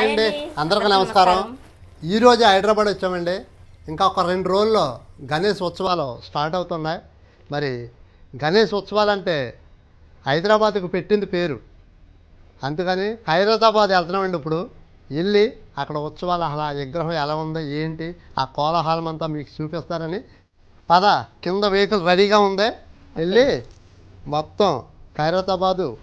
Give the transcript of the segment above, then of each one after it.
అండి. అందరికీ నమస్కారం. ఈరోజు హైదరాబాద్ వచ్చామండి. ఇంకా ఒక రెండు రోజుల్లో గణేష్ ఉత్సవాలు స్టార్ట్ అవుతున్నాయి. మరి గణేష్ ఉత్సవాలు అంటే హైదరాబాద్కు పెట్టింది పేరు. అందుకని హైదరాబాద్ వెళ్తున్నామండి ఇప్పుడు. వెళ్ళి అక్కడ ఉత్సవాలు అసలు ఆ విగ్రహం ఎలా ఉంది ఏంటి ఆ కోలాహలం అంతా మీకు చూపిస్తారని. పద కింద వెహికల్ రెడీగా ఉంది. వెళ్ళి మొత్తం ఖైరతాబాదు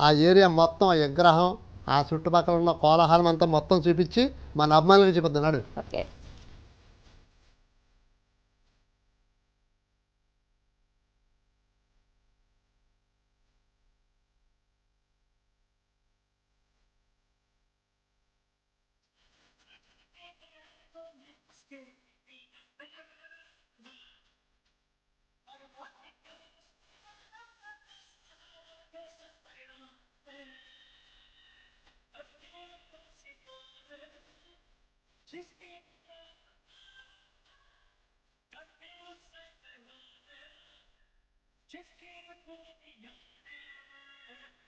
ఆ ఏరియా మొత్తం ఆ విగ్రహం ఆ చుట్టుపక్కల ఉన్న కోలాహలం అంతా మొత్తం చూపించి మన అభిమానులకు చూపిస్తున్నాడు okay. can't hold me younger.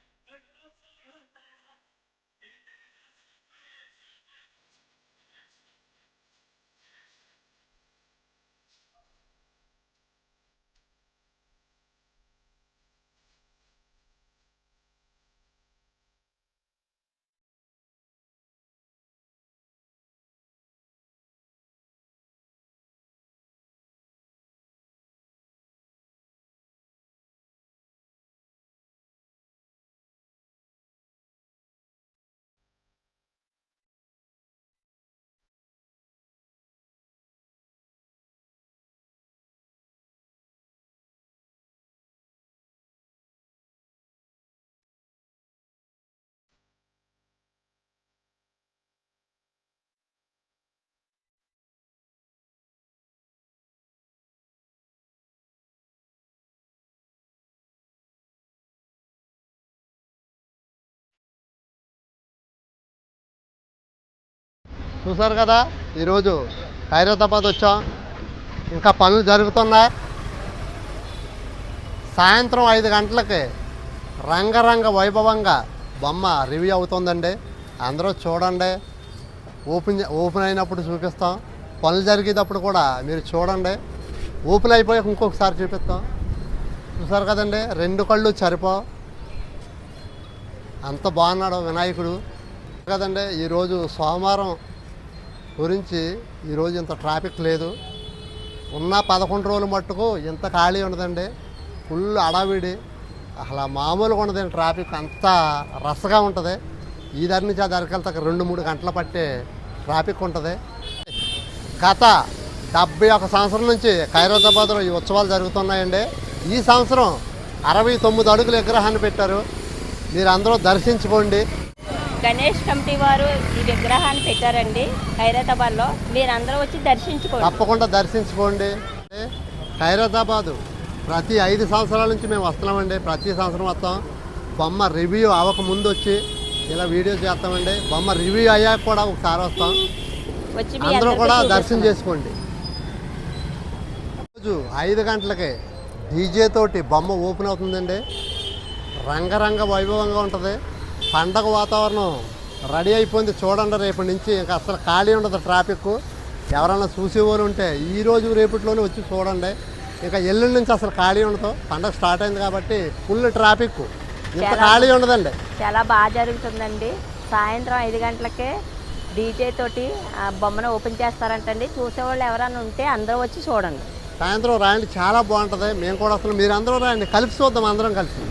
చూసారు కదా ఈరోజు ఖైరతాబాద్ వచ్చాం. ఇంకా పనులు జరుగుతున్నాయి. సాయంత్రం ఐదు గంటలకి రంగరంగ వైభవంగా బొమ్మ రివ్యూ అవుతుందండి. అందరూ చూడండి. ఓపెన్ ఓపెన్ అయినప్పుడు చూపిస్తాం. పనులు జరిగేటప్పుడు కూడా మీరు చూడండి. ఓపెన్ అయిపోయాక ఇంకొకసారి చూపిస్తాం. చూసారు కదండి రెండు కళ్ళు సరిపో. అంత బాగున్నాడు వినాయకుడు. కదండి ఈరోజు సోమవారం గురించి ఈరోజు ఇంత ట్రాఫిక్ లేదు. ఉన్న పదకొండు రోజులు మట్టుకు ఇంత ఖాళీ ఉండదండి. ఫుల్ అడావిడి అసలు మామూలుగా ఉండదండి ట్రాఫిక్. అంతా రసగా ఉంటుంది. ఈ దారి నుంచి ఆ దారికి వెళ్తాక రెండు మూడు గంటలు పట్టే ట్రాఫిక్ ఉంటుంది. గత డెబ్బై ఒక సంవత్సరం నుంచి ఖైరాబాద్లో ఈ ఉత్సవాలు జరుగుతున్నాయండి. ఈ సంవత్సరం అరవై తొమ్మిది అడుగుల విగ్రహాన్ని పెట్టారు. మీరు అందరూ దర్శించుకోండి. గణేష్ కమిటీ వారు ఈ విగ్రహాన్ని పెట్టారండి హైదరాబాద్లో. మీరందరూ వచ్చి దర్శించుకోండి. తప్పకుండా దర్శించుకోండి. ఖైరతాబాదు ప్రతి ఐదు సంవత్సరాల నుంచి మేము వస్తున్నామండి. ప్రతి సంవత్సరం వస్తాం. బొమ్మ రివ్యూ అవ్వక ముందు వచ్చి ఇలా వీడియో చేస్తామండి. బొమ్మ రివ్యూ అయ్యాక కూడా ఒకసారి వస్తాం. అందరూ కూడా. దర్శనం చేసుకోండి. రోజు ఐదు గంటలకి డీజే తోటి బొమ్మ ఓపెన్ అవుతుందండి. రంగరంగ వైభవంగా ఉంటుంది. పండగ వాతావరణం రెడీ అయిపోయింది చూడండి రేపటి నుంచి. ఇంకా అసలు ఖాళీ ఉండదు ట్రాఫిక్ ఎవరైనా చూసేవారు ఉంటే ఈ రోజు రేపటిలోనే వచ్చి చూడండి. ఇంకా ఎల్లుండి నుంచి అసలు ఖాళీ ఉండదు. పండగ స్టార్ట్ అయింది కాబట్టి ఫుల్ ట్రాఫిక్ ఇంత ఖాళీ ఉండదండి. చాలా బాగా జరుగుతుందండి. సాయంత్రం ఐదు గంటలకే డీజే తోటి ఆ బొమ్మను ఓపెన్ చేస్తారంటండి. చూసేవాళ్ళు ఎవరైనా ఉంటే అందరూ వచ్చి చూడండి. సాయంత్రం రాయండి. చాలా బాగుంటుంది. మేము కూడా అసలు మీరు అందరూ రాయండి. కలిసి చూద్దాం అందరం కలిసి.